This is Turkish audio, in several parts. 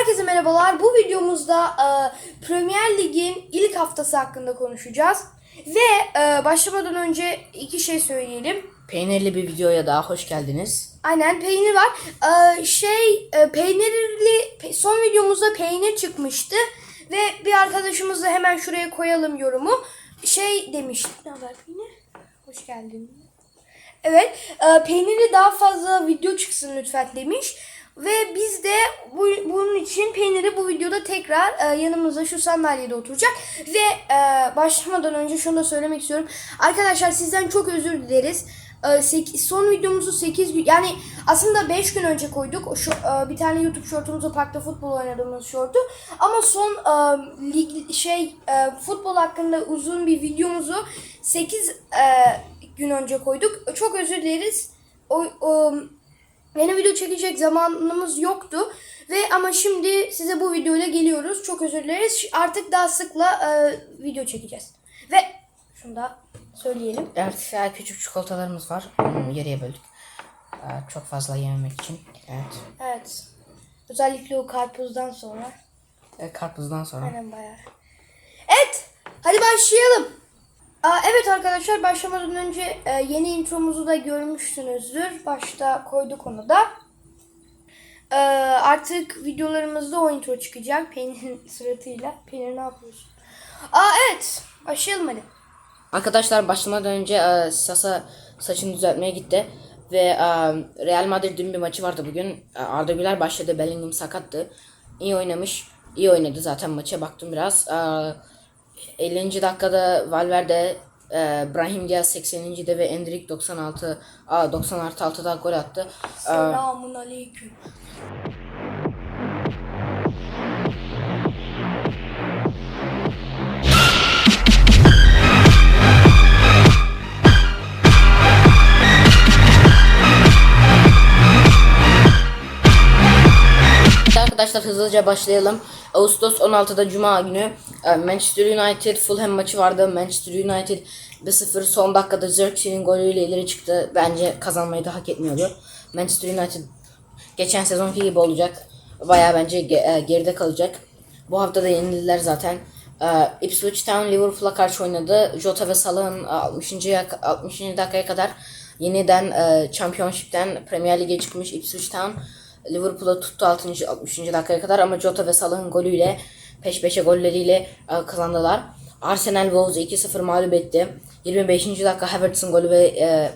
Herkese merhabalar. Bu videomuzda e, Premier Lig'in ilk haftası hakkında konuşacağız. Ve e, başlamadan önce iki şey söyleyelim. Peynirli bir videoya daha hoş geldiniz. Aynen peynir var. E, şey e, peynirli pe- son videomuzda peynir çıkmıştı. Ve bir arkadaşımız da hemen şuraya koyalım yorumu. Şey demiş. Ne haber peynir? Hoş geldin. Evet, e, peynirli daha fazla video çıksın lütfen demiş. Ve biz de bu, bunun için peyniri bu videoda tekrar e, yanımıza şu sandalyede oturacak. Ve e, başlamadan önce şunu da söylemek istiyorum. Arkadaşlar sizden çok özür dileriz. E, sek- son videomuzu 8 gün yani aslında 5 gün önce koyduk. Şu, e, bir tane YouTube shortumuzu parkta futbol oynadığımız shortu. Ama son e, lig şey e, futbol hakkında uzun bir videomuzu 8 e, gün önce koyduk. Çok özür dileriz. O, o yeni video çekecek zamanımız yoktu. Ve ama şimdi size bu videoyla geliyoruz. Çok özür dileriz. Artık daha sıkla e, video çekeceğiz. Ve şunu da söyleyelim. Evet, e, küçük çikolatalarımız var. Hmm, yarıya böldük. E, Çok fazla yememek için. Evet. Evet. Özellikle o karpuzdan sonra. E, Karpuzdan sonra. Aynen bayağı. Evet. Hadi başlayalım. Evet arkadaşlar başlamadan önce e, yeni intromuzu da görmüşsünüzdür. Başta koyduk onu da. Ee, artık videolarımızda o intro çıkacak. Peynir'in suratıyla. Peynir ne yapıyorsun? Aa evet. Başlayalım hadi. Arkadaşlar başlamadan önce e, Sasa saçını düzeltmeye gitti. Ve e, Real Madrid'in bir maçı vardı bugün. E, Arda Güler başladı. Bellingham sakattı. İyi oynamış. İyi oynadı zaten maça baktım biraz. E, 50. dakikada Valverde e, Brahim Diaz 80. de ve Endrick 96 a, 90 artı 6'da gol attı. E, Selamun aleyküm. Arkadaşlar hızlıca başlayalım. Ağustos 16'da Cuma günü e, Manchester United Fulham maçı vardı. Manchester United 1-0 son dakikada Xerxes'in golüyle ileri çıktı. Bence kazanmayı da hak etmiyordu. Manchester United geçen sezonki gibi olacak. Baya bence e, geride kalacak. Bu hafta da yenildiler zaten. E, Ipswich Town Liverpool'a karşı oynadı. Jota ve Salah'ın 60. yak- 60. dakikaya kadar yeniden Championship'ten Premier Lig'e çıkmış Ipswich Town. Liverpool'a tuttu 60. 60. dakikaya kadar ama Jota ve Salah'ın golüyle peş peşe golleriyle e, kazandılar. Arsenal Wolves'u 2-0 mağlup etti. 25. dakika Havertz'ın golü ve e,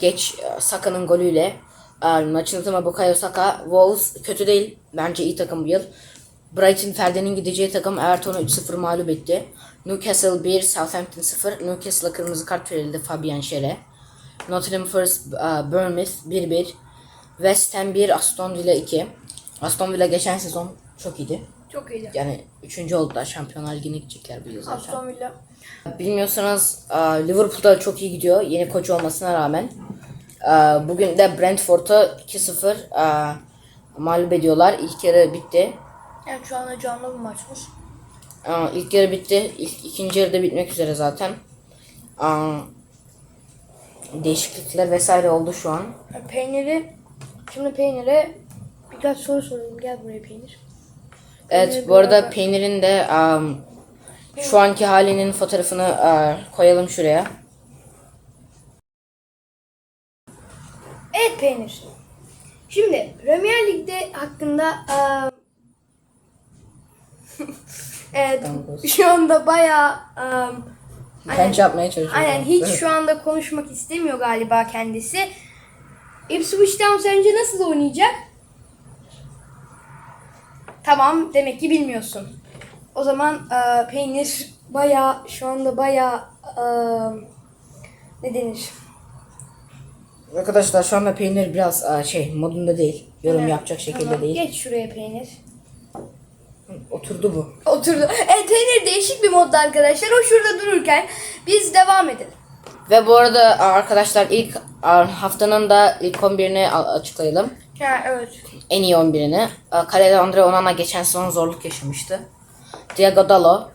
geç e, Saka'nın golüyle e, maçın atımı Bukayo Saka. Wolves kötü değil. Bence iyi takım bu yıl. Brighton Ferdi'nin gideceği takım Everton'u 3-0 mağlup etti. Newcastle 1, Southampton 0. Newcastle'a kırmızı kart verildi Fabian Schär'e. Nottingham Forest e, Bournemouth 1-1. West Ham 1, Aston Villa 2. Aston Villa geçen sezon çok iyiydi. Çok iyiydi. Yani üçüncü oldular. Şampiyonlar Ligi'ne gidecekler bu yıl zaten. Aston Villa. Bilmiyorsanız e, Liverpool da çok iyi gidiyor. Yeni koç olmasına rağmen. E, Bugün de Brentford'u 2-0 e, mağlup ediyorlar. İlk yarı bitti. Evet şu anda canlı bir maçmış. İlk yarı bitti. İlk, ikinci yarı da bitmek üzere zaten. Değişiklikler vesaire oldu şu an. Peyniri, şimdi peynire birkaç soru sorayım. Gel buraya peynir. Evet bu arada biraz- peynirin de um, şu anki halinin fotoğrafını uh, koyalım şuraya. Evet peynir. Şimdi Premier Lig'de hakkında eee, evet şu anda bayağı eee, Bence yapmaya aynen hiç şu anda konuşmak istemiyor galiba kendisi. Ipswich Town sence nasıl oynayacak? Tamam demek ki bilmiyorsun. O zaman eee, peynir bayağı şu anda bayağı eee, ne denir? Arkadaşlar şu anda peynir biraz uh, şey modunda değil. Yorum Evet, yapacak şekilde tamam. değil. Geç şuraya peynir. Oturdu bu. Oturdu. Evet peynir değişik bir modda arkadaşlar. O şurada dururken biz devam edelim. Ve bu arada arkadaşlar ilk haftanın da ilk 11'ini a- açıklayalım. Ha evet. En iyi 11'ini. Uh, Kalede Andre Onana geçen sezon zorluk yaşamıştı. Diego Dallo,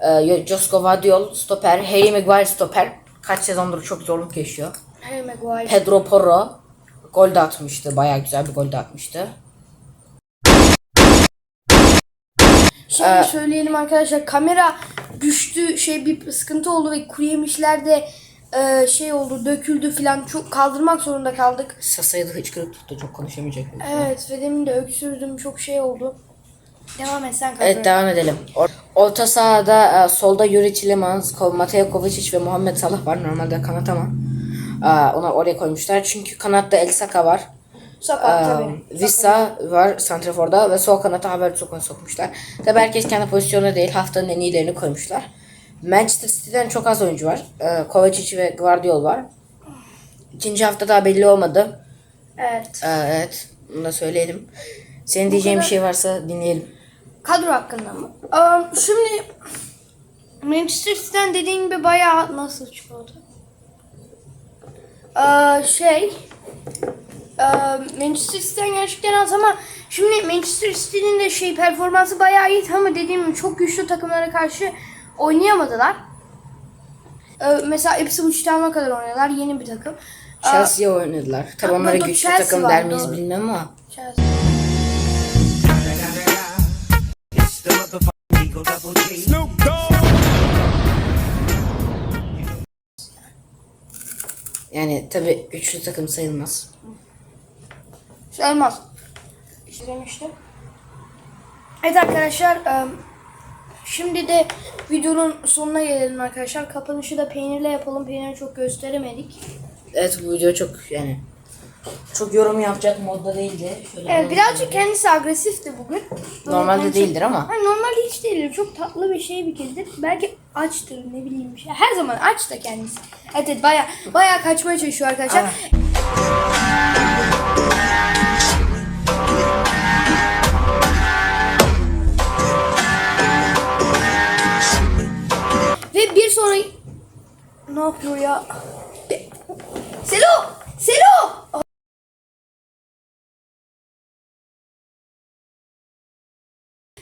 uh, Josko Vadiol stoper, Harry Maguire stoper. Kaç sezondur çok zorluk yaşıyor. Harry Maguire. Pedro Porro gol de atmıştı. Bayağı güzel bir gol de atmıştı. Şey Ee, söyleyelim arkadaşlar kamera düştü şey bir sıkıntı oldu ve kuru yemişler de e, şey oldu döküldü falan çok kaldırmak zorunda kaldık. Sasa'yı da hıçkırık tuttu çok konuşamayacak. Evet ve demin de öksürdüm çok şey oldu. Devam et sen Evet devam edelim. Or- Orta sahada e, solda Yuri Tillemans, Ko- Mateo Kovacic ve Muhammed Salah var. Normalde kanat ama e, ona oraya koymuşlar. Çünkü kanatta El Saka var. Sakat E, tabii. Vissa var Santrafor'da ve sol kanata Havertz'i sokmuşlar. Tabi herkes kendi pozisyonunda değil. Haftanın en iyilerini koymuşlar. Manchester City'den çok az oyuncu var. E, Kovacic ve Guardiol var. İkinci hafta daha belli olmadı. Evet. E, evet. Bunu da söyleyelim. Senin diyeceğin bir şey varsa dinleyelim. Kadro hakkında mı? Aa, şimdi Manchester City'den dediğin gibi bayağı nasıl çıkıyordu? Aa, şey aa, Manchester City'den gerçekten az ama şimdi Manchester City'nin de şey performansı bayağı iyi ama dediğim gibi çok güçlü takımlara karşı oynayamadılar. Ee, mesela Ipswich Town'a kadar oynadılar. Yeni bir takım. Aa, Chelsea'ye oynadılar. Tabi Ha, onlara güçlü Chelsea takım var, der miyiz doğru. bilmem ama. Chelsea. Yani tabi güçlü takım sayılmaz. Sayılmaz. İşlemiştim. Evet arkadaşlar. em, Şimdi de videonun sonuna gelelim arkadaşlar. Kapanışı da peynirle yapalım. Peyniri çok gösteremedik. Evet bu video çok yani çok yorum yapacak modda değildi. Şöyle Evet birazcık kendisi agresifti bugün. Normalde Böyle değildir ama. Hayır, normalde hiç değildir. Çok tatlı bir şey bir kezdir. Belki açtır ne bileyim bir şey. Her zaman aç da kendisi. Evet evet baya baya kaçmaya çalışıyor arkadaşlar. Sonraki... Ne yapıyor ya? Selo! Selo!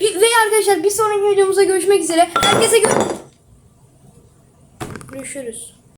Bir- Ve arkadaşlar bir sonraki videomuzda görüşmek üzere. Herkese gö- görüşürüz.